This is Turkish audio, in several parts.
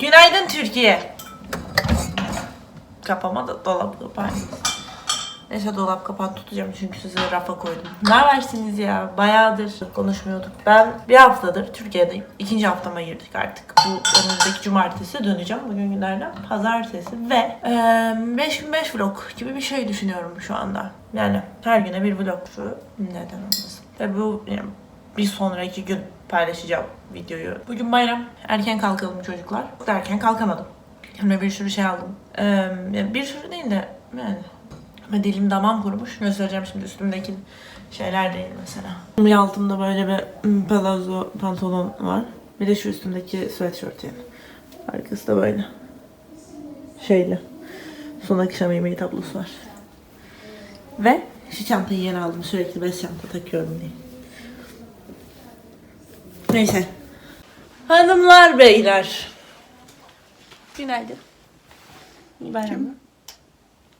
Günaydın Türkiye. Kapama da dolap kapağı. Neyse dolap kapağını tutacağım çünkü size rafa koydum. Ne habersiniz ya? Bayağıdır konuşmuyorduk. Ben bir haftadır Türkiye'deyim. İkinci haftama girdik artık. Bu önümüzdeki cumartesi döneceğim. Bugün günlerden pazartesi ve 5 gün 5 vlog gibi bir şey düşünüyorum şu anda. Yani her güne bir vlog. Şu neden olmasın. Ve bu yani bir sonraki gün paylaşacağım videoyu. Bugün bayram. Erken kalkalım çocuklar. Erken kalkamadım. Hem bir sürü şey aldım. Ee, bir sürü değil de yani ama dilim damağım kurumuş. Göstereceğim şimdi üstümdeki şeyler değil mesela. Altımda böyle bir palazzo pantolon var. Bir de şu üstümdeki sweatshirt yani. Arkası da böyle. Şeyli. Son akşam yemeği tablosu var. Ve şu çantayı yeni aldım. Sürekli bez çanta takıyorum diye. Neyse. Hanımlar beyler. Günaydın. İyi bayramlar.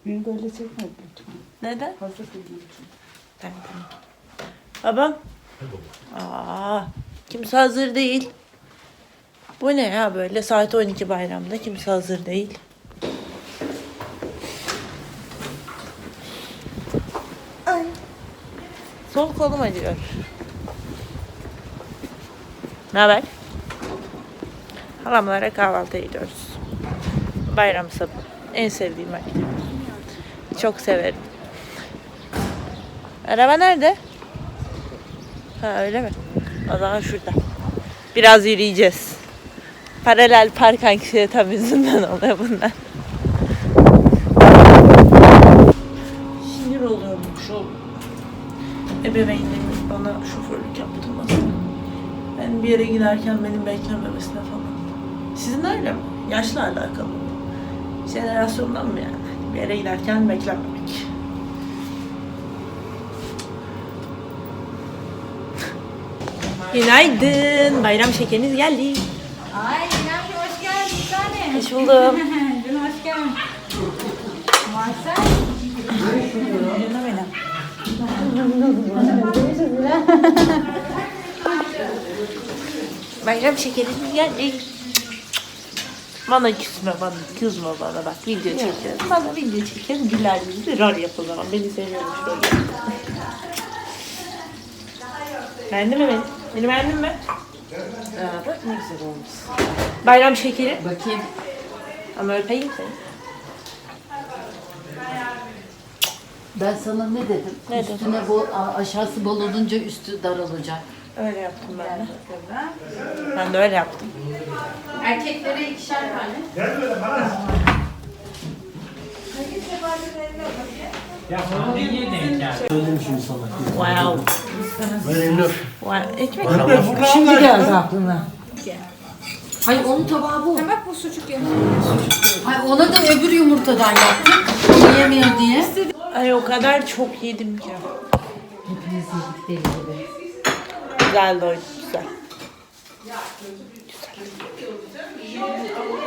Beni böyle çekme lütfen. Neden? Fazla seviyorum çünkü. Tamam. Babam. Aa, kimse hazır değil. Bu ne ya böyle saat 12 bayramda kimse hazır değil. Sol kolum acıyor. Ne haber? Halamlara kahvaltıya gidiyoruz. Bayram sabahı. En sevdiğim aktivite. Çok severim. Araba nerede? Ha öyle mi? O zaman şurada. Biraz yürüyeceğiz. Paralel park anksiyetem yüzünden oluyor bunlar. Sinir oluyorum şu ebeveynlerin bana şoförlük yaptırması. Ben bir yere giderken benim beklememesine falan. Sizin öyle mi? Yaşla alakalı mı? Jenerasyondan mı yani? Bir yere giderken beklememek. Günaydın. Bayram şekeriniz geldi. Ay İremci hoş geldin bir tane. Hoş buldum. Dün hoş geldin. Marsel. Bayram şekeriniz geldi. Bana küsme bana, kızma bana bak video çekiyoruz. Bana video çekiyoruz, güler yüzlü rol yap o zaman. Beni seviyormuş böyle. Beğendin mi beni? Beni beğendin mi? Aa, bak ne güzel olmuş. Bayram şekeri. Bakayım. Ama öpeyim seni. Ben sana ne dedim? Ne? Üstüne bol, a- aşağısı bol olunca üstü dar olacak. Öyle yaptım ben de. Ben de öyle yaptım. Erkeklere ikişer tane. Söylemişim sana. Wow. Verimli. wow. Ekmek Şimdi geldi aklına. Hayır onun tabağı bu. Bak bu sucuk ya. Hayır ona da öbür yumurtadan yaptım. Onu yemiyor diye. Ay o kadar çok yedim ki. Hepiniz yedik deli gibi. Güzel doydu güzel.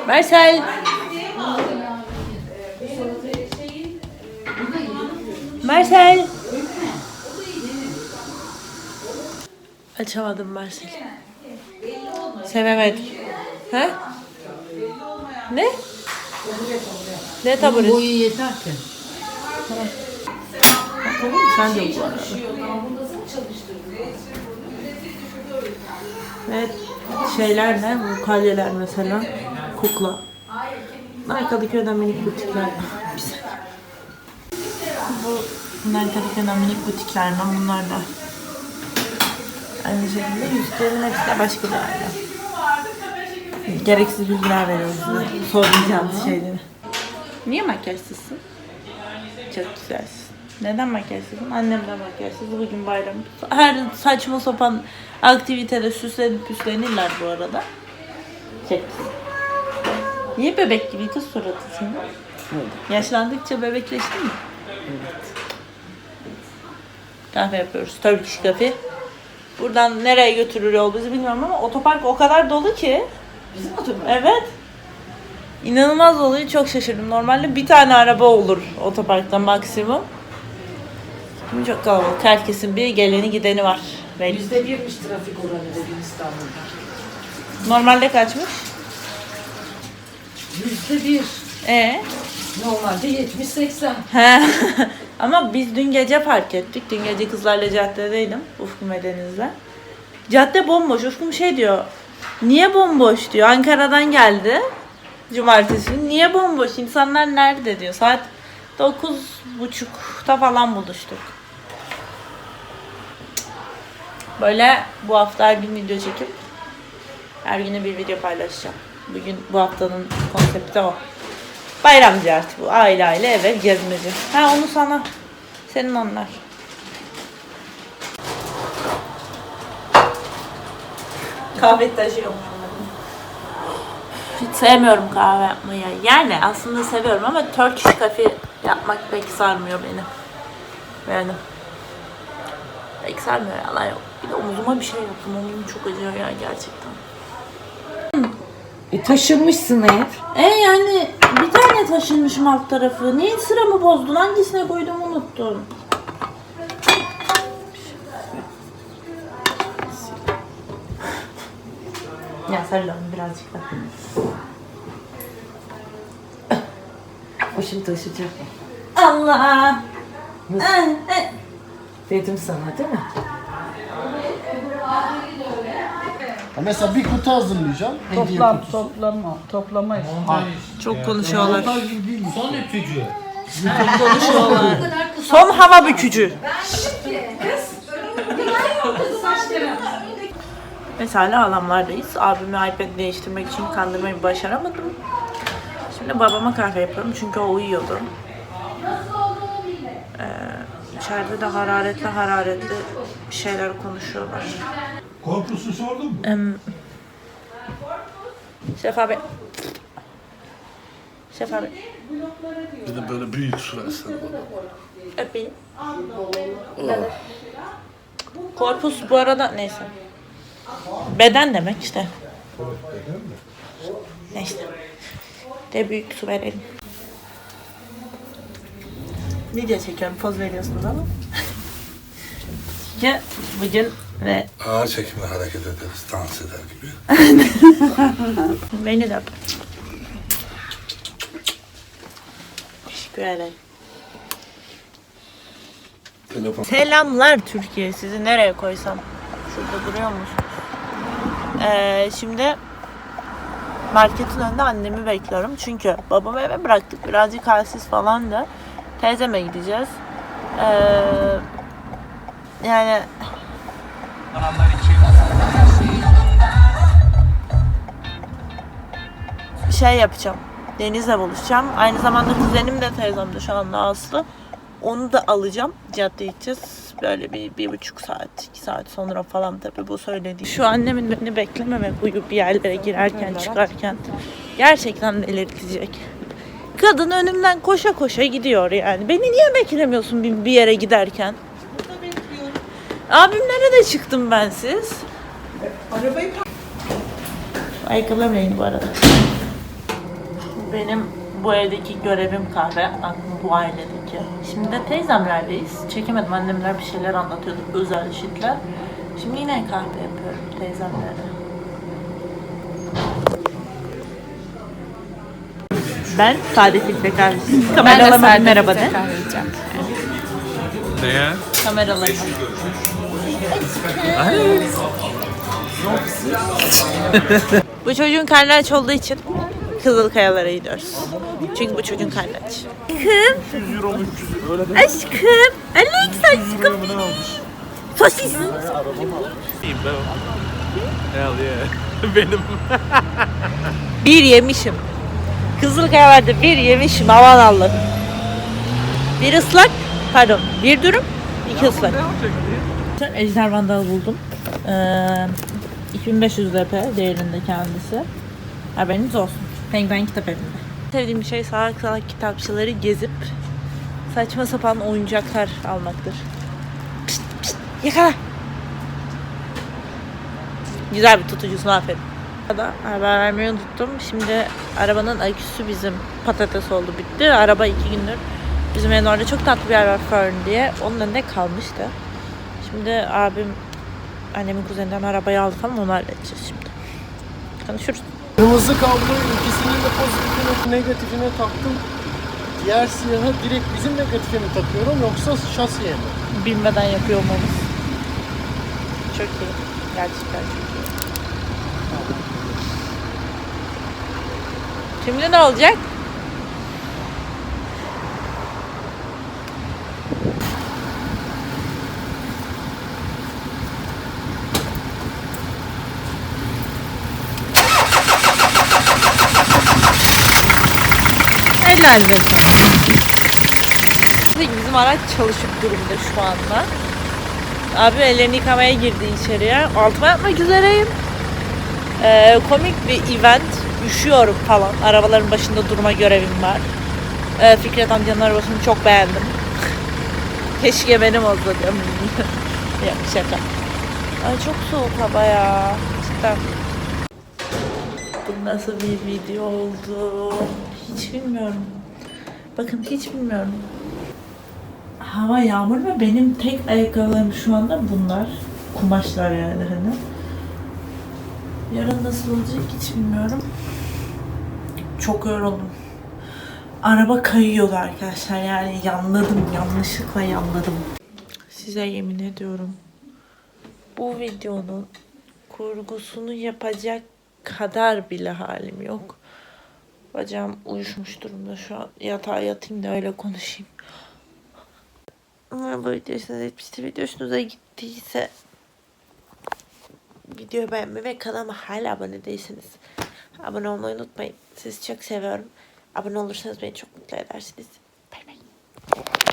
Marcel. Marcel. Açamadım Marcel. Sevemedim. He? Ne? Ne taburesi? boyu yeter ki. Sen de bu arada. Ve şeyler ne? Bu kalyeler mesela. Kukla. Bunlar Kadıköy'den minik butikler. Bu, bunlar Kadıköy'den minik butiklerden bunlar da. Aynı şekilde yüzüklerin hepsi de başka bir yerde. Gereksiz bilgiler veriyoruz size. Sormayacağımız şeyleri. Niye makyajsızsın? Çok güzelsin. Neden makyajsızsın? Annemden makyajsız. Bugün bayram. Her saçma sapan aktivitede süslenip püslenirler bu arada. Çek. Niye bebek gibi kız suratı senin? Yaşlandıkça bebekleştin mi? Kahve yapıyoruz. Turkish Coffee. Buradan nereye götürür yol bizi bilmiyorum ama otopark o kadar dolu ki. Bizim otomobil. Evet. İnanılmaz oluyor. Çok şaşırdım. Normalde bir tane araba olur otoparkta maksimum. Çok kalabalık. Herkesin bir geleni gideni var. Belli. Yüzde birmiş trafik oranı dedi İstanbul'da. Normalde kaçmış? Yüzde bir. E Normalde 70-80. He. Ama biz dün gece fark ettik. Dün gece kızlarla caddedeydim. Ufkum ve Deniz'le. Cadde bomboş. Ufkum şey diyor. Niye bomboş diyor. Ankara'dan geldi. Cumartesi günü. Niye bomboş? İnsanlar nerede diyor. Saat 9.30'da falan buluştuk. Böyle bu hafta her gün video çekip her güne bir video paylaşacağım. Bugün bu haftanın konsepti o. Bayram ziyareti bu. Aile aile eve gezmeci. Ha onu sana. Senin onlar. Kahve taşıyorum. Hiç sevmiyorum kahve yapmayı. Yani aslında seviyorum ama Turkish coffee yapmak pek sarmıyor beni. Yani. Pek sarmıyor ya. yok. Bir de omuzuma bir şey yaptım. Omuzum çok acıyor ya gerçekten. E taşınmışsın ev. E yani bir tane taşınmışım alt tarafı. Niye sıramı bozdun? Hangisine koydum unuttum. Ya sarılalım birazcık da. Şimdi taşıyacak. Allah! Nasıl? Eh, Dedim sana değil mi? Mesela bir kutu hazırlayacağım. Hediye Toplam, kutusu. toplama, toplama işi. Çok konuşuyorlar. Montaj gibi değil mi? Son öpücüğü. Son hava bükücü. Mesela alamlardayız. Abimi iPad değiştirmek için kandırmayı başaramadım. Şimdi babama kahve yapıyorum çünkü o uyuyordu. Ee, içeride de hararetli hararetli bir şeyler konuşuyorlar. Korkusu sordun mu? Em, Şef abi. Şef abi. Bir de böyle büyük su bana. Evet. Korpus bu arada neyse. Beden demek işte. Neyse. De büyük su verelim. Video çekiyorum, poz veriyorsunuz ama. Çünkü bugün ve Ağır çekimle hareket ederiz, dans eder gibi. beni de. Teşekkür ederim. Telefon. Selamlar Türkiye. Sizi nereye koysam? Şurada duruyor musunuz? Ee, şimdi marketin önünde annemi bekliyorum. Çünkü babamı eve bıraktık. Birazcık halsiz falan da. Teyzeme gideceğiz. Ee, yani şey yapacağım. Deniz'le buluşacağım. Aynı zamanda kuzenim de teyzem de şu anda Aslı. Onu da alacağım. Caddeye gideceğiz. Böyle bir, bir buçuk saat, iki saat sonra falan tabii bu söylediği. Şu annemin beni beklememe huyu bir yerlere girerken, çıkarken gerçekten delirtecek. Kadın önümden koşa koşa gidiyor yani. Beni niye beklemiyorsun bir, bir yere giderken? Abim nerede çıktım ben siz? Arabayı... Ayakkabılarım rengi bu arada. Benim bu evdeki görevim kahve yapmak bu ailedeki. Şimdi de teyzemlerdeyiz. Çekemedim annemler bir şeyler anlatıyordu özel işitler. Şimdi yine kahve yapıyorum teyzemlere. Ben sade filtre kahvesi. Kameralarıma bir merhaba de. Neye? Kameralarıma. bu çocuğun karnı aç olduğu için Kızılkayalara gidiyoruz. Çünkü bu çocuğun karnı aç. Aşkım. Aşkım. Alex aşkım benim. Sosis. Hell yeah. Benim. Bir yemişim. Kızılkayalarda bir yemişim aman Allah'ım. Bir ıslak, pardon bir dürüm, iki ıslak. Ejder Vandal buldum. Ee, 2500 LP değerinde kendisi. Haberiniz olsun. Penguen kitap evinde. Sevdiğim şey salak salak kitapçıları gezip saçma sapan oyuncaklar almaktır. Pişt, pişt, yakala. Güzel bir tutucusu aferin. Da haber vermeyi unuttum. Şimdi arabanın aküsü bizim patates oldu bitti. Araba iki gündür bizim evin orada çok tatlı bir yer var Fern diye. Onun önünde kalmıştı. Şimdi abim annemin kuzeninden arabayı aldı falan onu halledeceğiz şimdi. Konuşuruz. Kırmızı kabloyu ikisinin de pozitifine negatifine taktım. Diğer siyahı direkt bizim negatifine mi takıyorum yoksa şasiye mi? Bilmeden yapıyor olmamız. Çok iyi. Gerçekten çok iyi. Şimdi ne olacak? Sana. Bizim araç çalışıp durumda şu anda. Abi ellerini yıkamaya girdi içeriye. Altıma yapmak üzereyim. Ee, komik bir event. Üşüyorum falan. Arabaların başında durma görevim var. Ee, Fikret amcanın arabasını çok beğendim. Keşke benim olsa diyorum. Yok şaka. Ay çok soğuk hava ya. Cidden. Bu nasıl bir video oldu? Hiç bilmiyorum. Bakın hiç bilmiyorum. Hava yağmur ve benim tek ayakkabılarım şu anda bunlar. Kumaşlar yani hani. Yarın nasıl olacak hiç bilmiyorum. Çok yoruldum. Araba kayıyordu arkadaşlar yani yanladım yanlışlıkla yanladım. Size yemin ediyorum. Bu videonun kurgusunu yapacak kadar bile halim yok. Bacağım uyuşmuş durumda şu an. Yatağa yatayım da öyle konuşayım. Umarım bu video hoşunuza gitmiştir. Video hoşunuza gittiyse videoyu beğenmeyi ve kanalıma hala abone değilseniz abone olmayı unutmayın. Sizi çok seviyorum. Abone olursanız beni çok mutlu edersiniz.